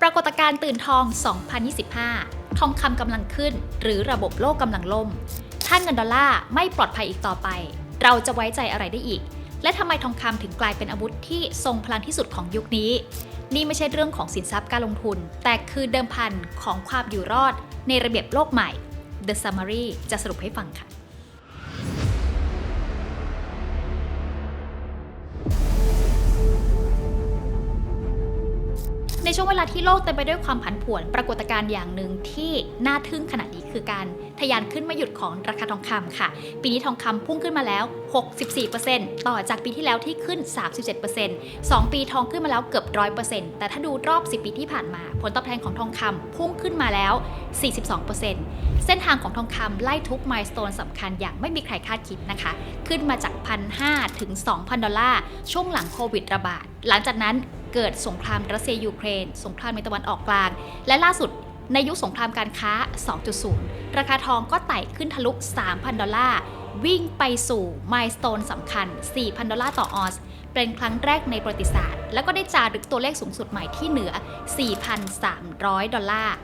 ปรากฏการณ์ตื่นทอง 2025 ทองคำกำลังขึ้น หรือระบบโลกกำลังล่มถ้าเงินดอลลาร์ไม่ปลอดภัยอีกต่อไป เราจะไว้ใจอะไรได้อีก และทำไมทองคำถึงกลายเป็นอาวุธที่ทรงพลังที่สุดของยุคนี้ นี่ไม่ใช่เรื่องของสินทรัพย์การลงทุน แต่คือเดิมพันของความอยู่รอดในระเบียบโลกใหม่ The Summary จะสรุปให้ฟังค่ะ ในช่วงเวลาที่โลกเต็มไปด้วยความผันผวน ปรากฏการณ์อย่างหนึ่งที่น่าทึ่งขนาดนี้คือการทะยานขึ้นม่หยุดของราคาทองคำค่ะ ปีนี้ทองคำพุ่งขึ้นมาแล้ว 64%ต่อจากปีที่แล้วที่ขึ้น 37% 2 ปีทองขึ้นมาแล้วเกือบ 100%แต่ถ้าดูรอบ 10 ปีที่ผ่านมา ผลตอบแทนของทองคำพุ่งขึ้นมาแล้ว 42%เส้นทางของทองคำไล่ทุกมายสเตนสำคัญอย่างไม่มีใครคาดคิดนะคะ ขึ้นมาจาก 1,500 ถึง 2,000 ดอลลาร์ช่วงหลังโควิดระบาด หลังจากนั้น เกิดสงครามรัสเซียยูเครน สงครามในตะวันออกกลาง และล่าสุดในยุคสงครามการค้า 2.0 ราคาทองก็ไต่ขึ้นทะลุ 3,000 ดอลลาร์ วิ่งไปสู่มายสเตนสำคัญ 4,000 ดอลลาร์ต่อออนซ์เป็นครั้งแรกในประวัติศาสตร์ แล้วก็ได้จารึกตัวเลขสูงสุดใหม่ที่เหนือ 4,300 ดอลลาร์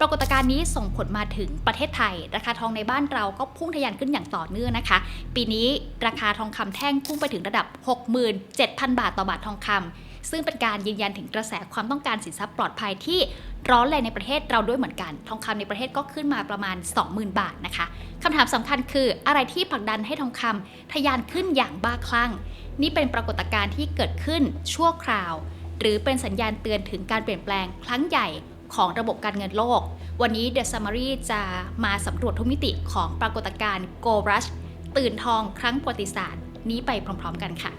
ปรากฏการณ์นี้ส่งผลมาถึงประเทศไทย ราคาทองในบ้านเราก็พุ่งทะยานขึ้นอย่างต่อเนื่องนะคะ ปีนี้ราคาทองคำแท่งพุ่งไปถึงระดับ 67,000 บาทต่อบาททองคำซึ่งเป็นการยืนยันถึงกระแสความต้องการสินทรัพย์ปลอดภัยที่ร้อนแรงในประเทศเราด้วยเหมือนกัน ทองคำในประเทศก็ขึ้นมาประมาณ 20,000 บาทนะคะคำถามสำคัญคืออะไรที่ผลักดันให้ทองคำทะยานขึ้นอย่างบ้าคลั่ง นี่เป็นปรากฏการณ์ที่เกิดขึ้นชั่วคราว หรือเป็นสัญญาณเตือนถึงการเปลี่ยนแปลงครั้งใหญ่ ของระบบการเงินโลก วันนี้ The Summary จะมาสำรวจทุกมิติของปรากฏการณ์ Go Rush ตื่นทองครั้งประวัติศาสตร์ นี้ไปพร้อม ๆ กันค่ะ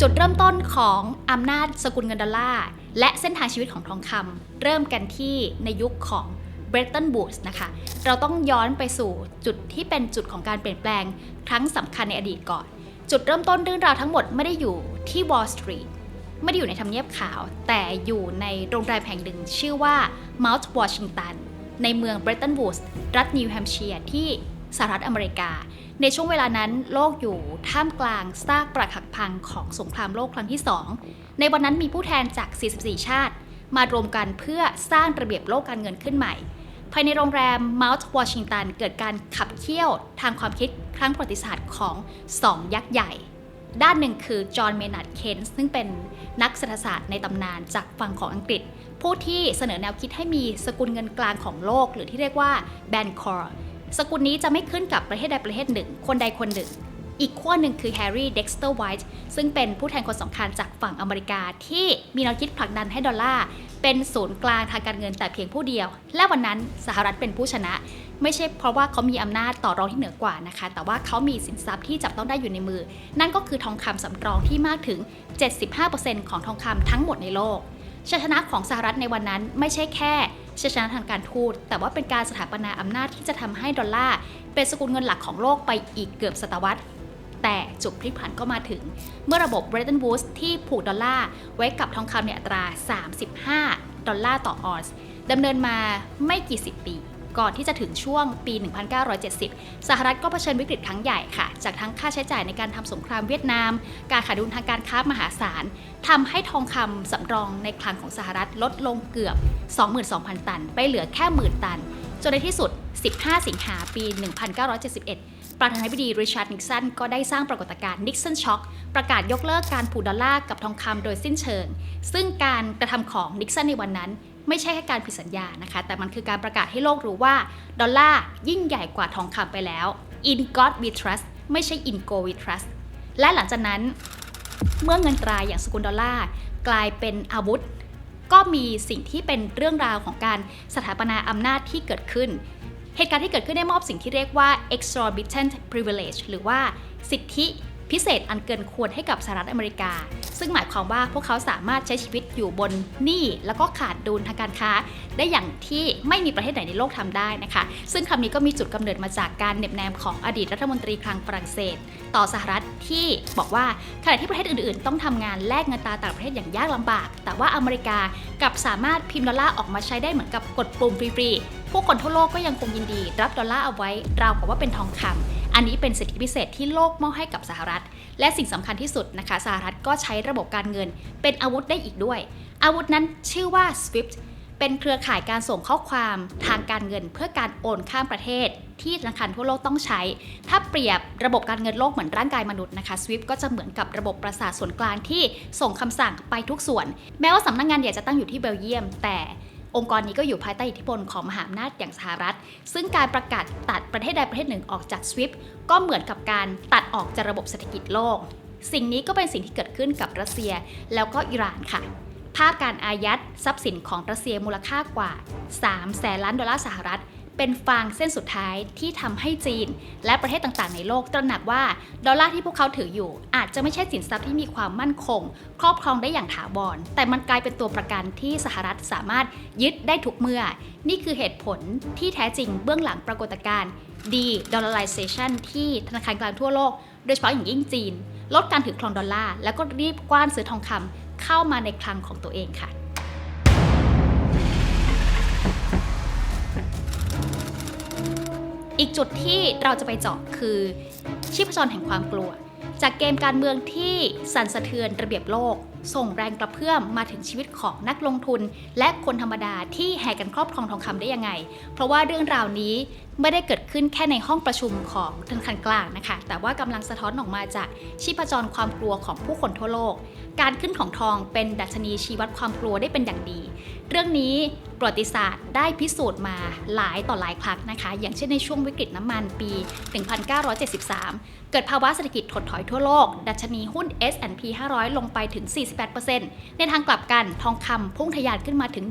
จุดเริ่มต้นของอำนาจสกุลเงินดอลลาร์และเส้นทางชีวิตของทองคำเริ่มกันที่ในยุคของ Bretton Woods นะคะ เราต้องย้อนไปสู่จุดที่เป็นจุดของการเปลี่ยนแปลงครั้งสำคัญในอดีตก่อน จุดเริ่มต้นเรื่องราวทั้งหมดไม่ได้อยู่ที่ Wall Street ไม่ได้อยู่ในทำเนียบขาว แต่อยู่ในโรงแรมแห่งหนึ่ง ชื่อว่า Mount Washington ในเมือง Bretton Woods รัฐนิวแฮมป์เชียร์ที่สหรัฐอเมริกา ในช่วงเวลานั้นโลกอยู่ท่ามกลางซากปรักหักพังของสงครามโลกครั้งที่ 2 ในวันนั้นมีผู้แทนจาก 44 ชาติ มารวมกันเพื่อสร้างระเบียบโลกการเงินขึ้นใหม่ ภายในโรงแรม Mount Washington เกิดการขับเคี่ยวทางความคิดครั้งประวัติศาสตร์ของสองยักษ์ใหญ่ ด้านหนึ่งคือจอห์นเมนัดเคนส์ซึ่งเป็นนักเศรษฐศาสตร์ในตำนานจากฝั่งของอังกฤษ ผู้ที่เสนอแนวคิดให้มีสกุลเงินกลางของโลก หรือที่เรียกว่าแบนคอร์สกุลนี้จะไม่ขึ้นกับประเทศใดประเทศหนึ่ง คนใดคนหนึ่ง อีกขั้วหนึ่งคือแฮร์รี่เด็กสเตอร์ไวท์ซึ่งเป็นผู้แทนคนสำคัญจากฝั่งอเมริกา ที่มีแนวคิดผลักดันให้ดอลลาร์เป็นศูนย์กลางทางการเงินแต่เพียงผู้เดียว และวันนั้นสหรัฐเป็นผู้ชนะ ไม่ใช่เพราะว่าเขามีอำนาจต่อรองที่เหนือกว่านะคะ แต่ว่าเขามีสินทรัพย์ที่จับต้องได้อยู่ในมือ นั่นก็คือทองคำสำรองที่มากถึง 75%ของทองคำทั้งหมดในโลกชัยชนะของสหรัฐในวันนั้นไม่ใช่แค่ชัยชนะทางการทูต แต่ว่าเป็นการสถาปนาอำนาจที่จะทำให้ดอลลาร์เป็นสกุลเงินหลักของโลกไปอีกเกือบศตวรรษแต่จุดพลิกผันก็มาถึง เมื่อระบบ Bretton Woods ที่ผูกดอลลาร์ไว้กับทองคำในอัตรา 35 ดอลลาร์ต่อออนซ์ดำเนินมาไม่กี่สิบปี ก่อนที่จะถึงช่วงปี 1970 สหรัฐก็เผชิญวิกฤตครั้งใหญ่ค่ะ จากทั้งค่าใช้จ่ายในการทำสงครามเวียดนาม การขาดดุลทางการค้ามหาศาลทำให้ทองคำสำรองในคลังของสหรัฐลดลงเกือบ 22,000 ตัน ไปเหลือแค่หมื่นตัน จนในที่สุด 15 สิงหาปี 1971ประธานาธิบดีริชาร์ดนิกสันก็ได้สร้างปรากฏการณ์นิกสันช็อคประกาศยกเลิกการผูกดอลลาร์กับทองคำโดยสิ้นเชิง ซึ่งการกระทำของนิกสันในวันนั้น ไม่ใช่แค่การผิดสัญญานะคะ แต่มันคือการประกาศให้โลกรู้ว่า ดอลลาร์ยิ่งใหญ่กว่าทองคำไปแล้ว in God we trust ไม่ใช่ in go we trust และหลังจากนั้น เมื่อเงินตราอย่างสกุลดอลลาร์กลายเป็นอาวุธ ก็มีสิ่งที่เป็นเรื่องราวของการสถาปนาอำนาจที่เกิดขึ้น เหตุการณ์ที่เกิดขึ้นได้มอบสิ่งที่เรียกว่า exorbitant privilege หรือว่าสิทธิ พิเศษอันเกินควรให้กับสหรัฐอเมริกา ซึ่งหมายความว่าพวกเขาสามารถใช้ชีวิตอยู่บนหนี้แล้วก็ขาดดุลทางการค้า ได้อย่างที่ไม่มีประเทศไหนในโลกทำได้นะคะ ซึ่งคำนี้ก็มีจุดกำเนิดมาจากการเหน็บแนมของอดีตรัฐมนตรีคลังฝรั่งเศส ต่อสหรัฐที่บอกว่าขณะที่ประเทศอื่นๆ ต้องทำงานแลกเงินตาต่างประเทศอย่างยากลำบาก แต่ว่าอเมริกากลับสามารถพิมพ์ดอลลาร์ออกมาใช้ได้เหมือนกับกดปุ่มฟรีๆผู้คนทั่วโลกก็ยังคงยินดี รับดอลลาร์เอาไว้ราวกับว่าเป็นทองคำ อันนี้เป็นสิทธิพิเศษที่โลกมอบให้กับสหรัฐ และสิ่งสำคัญที่สุดนะคะสหรัฐก็ใช้ระบบการเงิน เป็นอาวุธได้อีกด้วย อาวุธนั้นชื่อว่า SWIFT เป็นเครือข่ายการส่งข้อความทางการเงินเพื่อการโอนข้ามประเทศ ที่ธนาคารทั่วโลกต้องใช้ ถ้าเปรียบระบบการเงินโลกเหมือนร่างกายมนุษย์นะคะ SWIFT ก็จะเหมือนกับระบบประสาทส่วนกลางที่ส่งคำสั่งไปทุกส่วน แม้ว่าสำนักงานใหญ่จะตั้งอยู่ที่เบลเยียม แต่ องค์กรนี้ก็อยู่ภายใต้อิทธิพลของมหาอำนาจอย่างสหรัฐ ซึ่งการประกาศตัดประเทศใดประเทศหนึ่งออกจาก SWIFT ก็เหมือนกับการตัดออกจากระบบเศรษฐกิจโลก สิ่งนี้ก็เป็นสิ่งที่เกิดขึ้นกับรัสเซียแล้วก็อิหร่านค่ะภาพการอายัดทรัพย์สินของรัสเซียมูลค่ากว่า3แสนล้านดอลลาร์สหรัฐ เป็นฟางเส้นสุดท้ายที่ทำให้จีน และประเทศต่างๆ ในโลกตระหนักว่าดอลลาร์ที่พวกเขาถืออยู่ อาจจะไม่ใช่สินทรัพย์ที่มีความมั่นคง ครอบครองได้อย่างถาวร แต่มันกลายเป็นตัวประกันที่สหรัฐสามารถยึดได้ทุกเมื่อ นี่คือเหตุผลที่แท้จริงเบื้องหลังปรากฏการณ์ de-dollarization ที่ธนาคารกลางทั่วโลก โดยเฉพาะอย่างยิ่งจีน ลดการถือครองดอลลาร์แล้วก็รีบกว้านซื้อทองคำเข้ามาในคลังของตัวเองค่ะ อีกจุดที่เราจะไปเจาะคือชีพจรแห่งความกลัว จากเกมการเมืองที่สั่นสะเทือนระเบียบโลก ส่งแรงกระเพื่อมมาถึงชีวิตของนักลงทุน และคนธรรมดาที่แห่กันครอบครองทองคำได้ยังไง เพราะว่าเรื่องราวนี้ไม่ได้เกิดขึ้นแค่ในห้องประชุมของธนาคารกลางนะคะ แต่ว่ากำลังสะท้อนออกมาจากชีพจรความกลัวของผู้คนทั่วโลก การขึ้นของทองเป็นดัชนีชี้วัดความกลัวได้เป็นอย่างดี เรื่องนี้ประวัติศาสตร์ได้พิสูจน์มาหลายต่อหลายครั้งนะคะ อย่างเช่นในช่วงวิกฤตน้ำมันปี 1973 เกิดภาวะเศรษฐกิจถดถอยทั่วโลก ดัชนีหุ้น S&P 500 ลงไปถึง 48%ในทางกลับกันทองคำพุ่งทะยานขึ้นมาถึง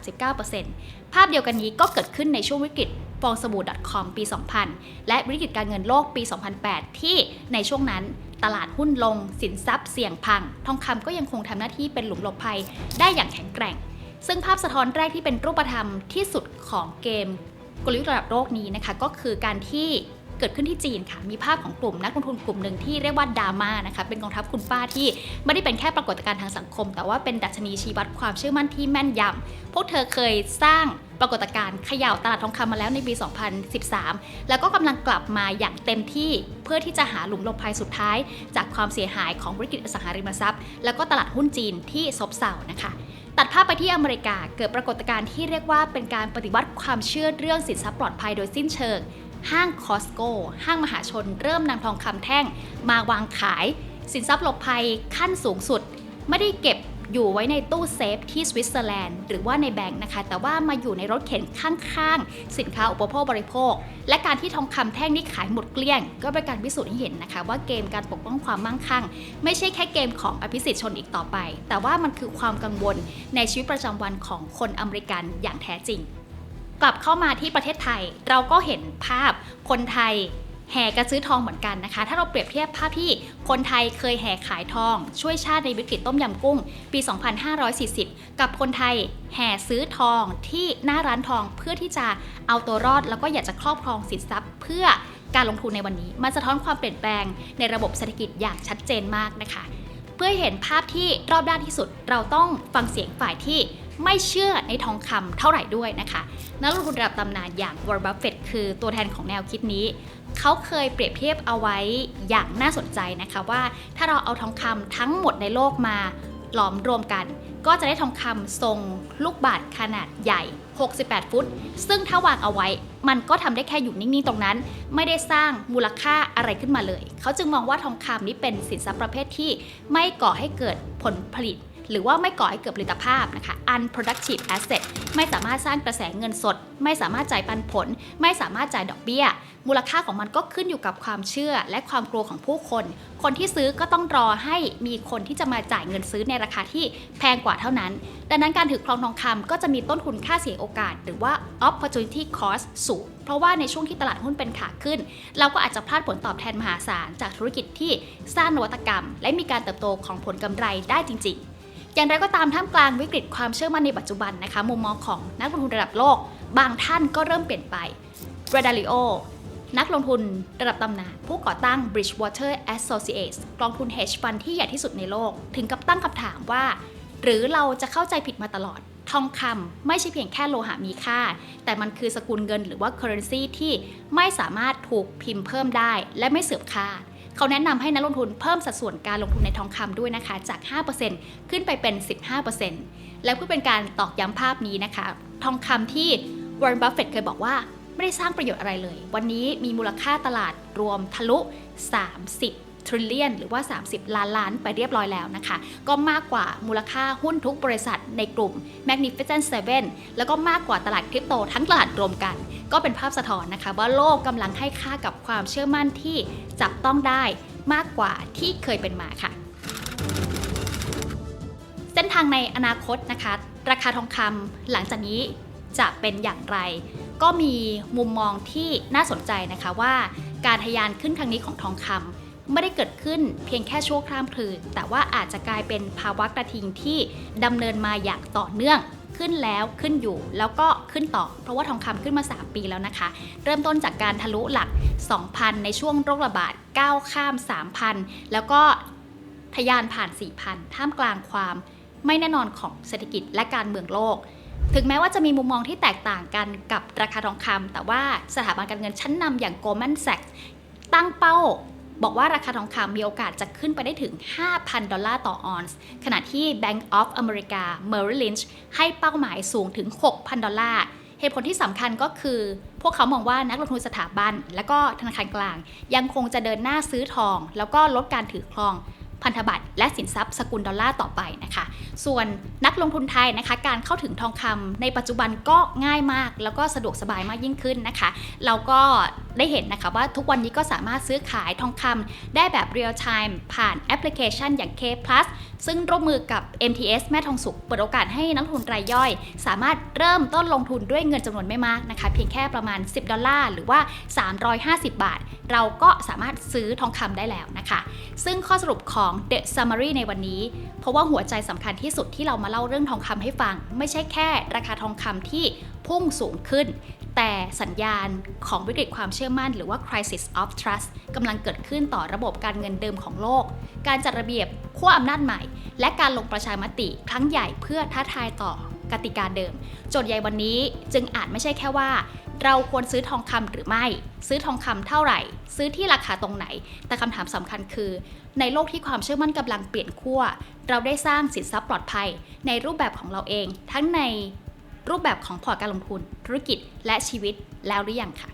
139%ภาพเดียวกันนี้ก็เกิดขึ้นในช่วงวิกฤตฟองสบู่ .com ปี 2000 และวิกฤตการเงินโลกปี 2008 ที่ในช่วงนั้นตลาดหุ้นลง สินทรัพย์เสี่ยงพัง ทองคำก็ยังคงทำหน้าที่เป็นหลุมหลบภัยได้อย่างแข็งแกร่ง ซึ่งภาพสะท้อนแรกที่เป็นรูปธรรมที่สุดของเกมกลยุทธ์ระดับโลกนี้นะคะก็คือการที่เกิดขึ้นที่จีนค่ะ มีภาพของกลุ่มนักลงทุนกลุ่มหนึ่งที่เรียกว่าดาม่านะคะ เป็นกองทัพคุณป้าที่ไม่ได้เป็นแค่ปรากฏการณ์ทางสังคม แต่ว่าเป็นดัชนีชี้วัดความเชื่อมั่นที่แม่นยำ พวกเธอเคยสร้างปรากฏการณ์เขย่าตลาดทองคำมาแล้วในปี 2013 แล้วก็กำลังกลับมาอย่างเต็มที่เพื่อที่จะหาหลุมหลบภัยสุดท้าย จากความเสียหายของธุรกิจอสังหาริมทรัพย์ แล้วก็ตลาดหุ้นจีนที่ซบเซานะคะ ตัดภาพไปที่อเมริกาเกิดปรากฏการณ์ที่เรียกว่าเป็นการปฏิวัติความเชื่อเรื่องสินทรัพย์ปลอดภัยโดยสิ้นเชิง ห้างคอสโกห้างมหาชน เริ่มนำทองคำแท่ง มาวางขาย สินทรัพย์หลบภัยขั้นสูงสุด ไม่ได้เก็บ อยู่ไว้ในตู้เซฟที่สวิตเซอร์แลนด์หรือว่าในแบงค์นะคะ แต่ว่ามาอยู่ในรถเข็นข้างๆ สินค้าอุปโภคบริโภค และการที่ทองคำแท่งนี้ขายหมดเกลี้ยง ก็เป็นการพิสูจน์ให้เห็นนะคะ ว่าเกมการปกป้องความมั่งคั่ง ไม่ใช่แค่เกมของอภิสิทธิ์ชนอีกต่อไป แต่ว่ามันคือความกังวลในชีวิตประจำวันของคนอเมริกันอย่างแท้จริง กลับเข้ามาที่ประเทศไทยเราก็เห็นภาพคนไทย แห่กันซื้อทองเหมือนกันนะคะ ถ้าเราเปรียบเทียบภาพที่คนไทยเคยแห่ขายทอง ช่วยชาติในวิกฤตต้มยำกุ้ง ปี 2540 กับคนไทยแห่ซื้อทองที่หน้าร้านทองเพื่อที่จะเอาตัวรอด แล้วก็อยากจะครอบครองสินทรัพย์ เพื่อการลงทุนในวันนี้มันสะท้อนความเปลี่ยนแปลงในระบบเศรษฐกิจอย่างชัดเจนมากนะคะ เพื่อเห็นภาพที่รอบด้านที่สุด เราต้องฟังเสียงฝ่ายที่ไม่เชื่อในทองคำเท่าไหร่ด้วยนะคะ นักลงทุนระดับตำนานอย่างวอร์บัฟเฟตคือตัวแทนของแนวคิดนี้ เขาเคยเปรียบเทียบเอาไว้อย่างน่าสนใจนะคะว่าถ้าเราเอาทองคำทั้งหมดในโลกมาหลอมรวมกัน ก็จะได้ทองคำทรงลูกบาศก์ขนาดใหญ่ 68 ฟุต ซึ่งถ้าวางเอาไว้ มันก็ทำได้แค่อยู่นิ่ง ๆ ตรงนั้น ไม่ได้สร้างมูลค่าอะไรขึ้นมาเลย เขาจึงมองว่าทองคำนี้เป็นสินทรัพย์ประเภทที่ไม่ก่อให้เกิดผลผลิต หรือว่าไม่ก่อให้เกิดผลิตภาพนะคะ unproductive asset ไม่สามารถสร้างกระแสเงินสด ไม่สามารถจ่ายปันผล ไม่สามารถจ่ายดอกเบี้ย มูลค่าของมันก็ขึ้นอยู่กับความเชื่อและความกลัวของผู้คน คนที่ซื้อก็ต้องรอให้มีคนที่จะมาจ่ายเงินซื้อในราคาที่แพงกว่าเท่านั้น ดังนั้นการถือครองทองคำก็จะมีต้นทุนค่าเสียโอกาส หรือว่า opportunity cost สูงเพราะว่าในช่วงที่ตลาดหุ้นเป็นขาขึ้น เราก็อาจจะพลาดผลตอบแทนมหาศาลจากธุรกิจที่สร้างนวัตกรรม และมีการเติบโตของผลกำไรได้จริง ๆ อย่างไรก็ตามท่ามกลางวิกฤตความเชื่อมั่นในปัจจุบันนะคะมุมมองของนักลงทุนระดับโลก บางท่านก็เริ่มเปลี่ยนไป r a d a l i o นักลงทุนระดับตำนานผู้ก่อตั้ง Bridgewater Associates กองทุน hedge fund ที่ใหญ่ที่สุดในโลก ถึงกับตั้งคำถามว่า หรือเราจะเข้าใจผิดมาตลอด ทองคำไม่ใช่เพียงแค่โลหะมีค่า แต่มันคือสกุลเงินหรือว่า currency ที่ไม่สามารถถูกพิมพ์เพิ่มได้ และไม่เสื่อมค่า เขาแนะนำให้นักลงทุนเพิ่มสัดส่วนการลงทุนในทองคำด้วยนะคะ จาก 5%ขึ้นไปเป็น 15%และเพื่อเป็นการตอกย้ำภาพนี้นะคะ ทองคำที่วอร์เรนบัฟเฟตเคยบอกว่าไม่ได้สร้างประโยชน์อะไรเลย วันนี้มีมูลค่าตลาดรวมทะลุ 30 trillion หรือว่า 30 ล้านล้านไปเรียบร้อยแล้วนะคะ ก็มากกว่ามูลค่าหุ้นทุกบริษัทในกลุ่ม Magnificent Seven แล้วก็มากกว่าตลาดคริปโตทั้งตลาดรวมกัน ก็เป็นภาพสะท้อนนะคะ ว่าโลกกำลังให้ค่ากับความเชื่อมั่นที่จับต้องได้มากกว่าที่เคยเป็นมาค่ะเส้นทางในอนาคตนะคะ ราคาทองคำหลังจากนี้จะเป็นอย่างไร ก็มีมุมมองที่น่าสนใจนะคะว่า การทะยานขึ้นครั้งนี้ของทองคำ ไม่ได้เกิดขึ้นเพียงแค่ชั่วคราำคืน แต่ว่าอาจจะกลายเป็นภาวะกระทิงที่ดำเนินมาอย่างต่อเนื่องขึ้นแล้วขึ้นอยู่แล้วก็ขึ้นต่อ เพราะว่าทองคำขึ้นมา 3 ปีแล้วนะคะ เริ่มต้นจากการทะลุหลัก 2,000 ในช่วงโรคระบาดก้าวข้าม 3,000 แล้วก็ทะยานผ่าน 4,000 ท่ามกลางความไม่แน่นอนของเศรษฐกิจและการเมืองโลก ถึงแม้ว่าจะมีมุมมองที่แตกต่างกันกับราคาทองคำแต่ว่าสถาบันการเงินชั้นนำอย่าง Goldman Sachs ตั้งเป้า บอกว่าราคาทองคำมีโอกาสจะขึ้นไปได้ถึง 5,000 ดอลลาร์ต่อออนซ์ ขณะที่ Bank of America Merrill Lynch ให้เป้าหมายสูงถึง 6,000 ดอลลาร์เหตุผลที่สำคัญก็คือ พวกเขามองว่านักลงทุนสถาบัน และก็ธนาคารกลาง ยังคงจะเดินหน้าซื้อทอง แล้วก็ลดการถือครอง พันธบัตรและสินทรัพย์สกุลดอลลาร์ต่อไปนะคะ ส่วนนักลงทุนไทยนะคะ การเข้าถึงทองคำในปัจจุบันก็ง่ายมาก แล้วก็สะดวกสบายมากยิ่งขึ้นนะคะ เราก็ได้เห็นนะคะว่าทุกวันนี้ก็สามารถซื้อขายทองคำได้แบบเรียลไทม์ผ่านแอปพลิเคชันอย่าง K Plus ซึ่งร่วมมือกับ MTS แม่ทองสุขเปิดโอกาสให้นักทุนรายย่อย สามารถเริ่มต้นลงทุนด้วยเงินจำนวนไม่มากนะคะ เพียงแค่ประมาณ 10 ดอลลาร์ หรือว่า 350 บาท เราก็สามารถซื้อทองคำได้แล้วนะคะ ซึ่งข้อสรุปของ The Summary ในวันนี้ เพราะว่าหัวใจสำคัญที่สุดที่เรามาเล่าเรื่องทองคำให้ฟัง ไม่ใช่แค่ราคาทองคำที่พุ่งสูงขึ้น แต่สัญญาณของวิกฤตความเชื่อมั่น หรือว่า crisis of trust กำลังเกิดขึ้นต่อระบบการเงินเดิมของโลก การจัดระเบียบขั้วอำนาจใหม่ และการลงประชามติครั้งใหญ่เพื่อท้าทายต่อกติกาเดิม โจทย์ใหญ่วันนี้จึงอาจไม่ใช่แค่ว่า เราควรซื้อทองคำหรือไม่ ซื้อทองคำเท่าไหร่ ซื้อที่ราคาตรงไหน แต่คำถามสำคัญคือ ในโลกที่ความเชื่อมั่นกำลังเปลี่ยนขั้วเราได้สร้างสินทรัพย์ปลอดภัย ในรูปแบบของเราเอง ทั้งใน รูปแบบของพอร์ตการลงทุน ธุรกิจและชีวิตแล้วหรือยังค่ะ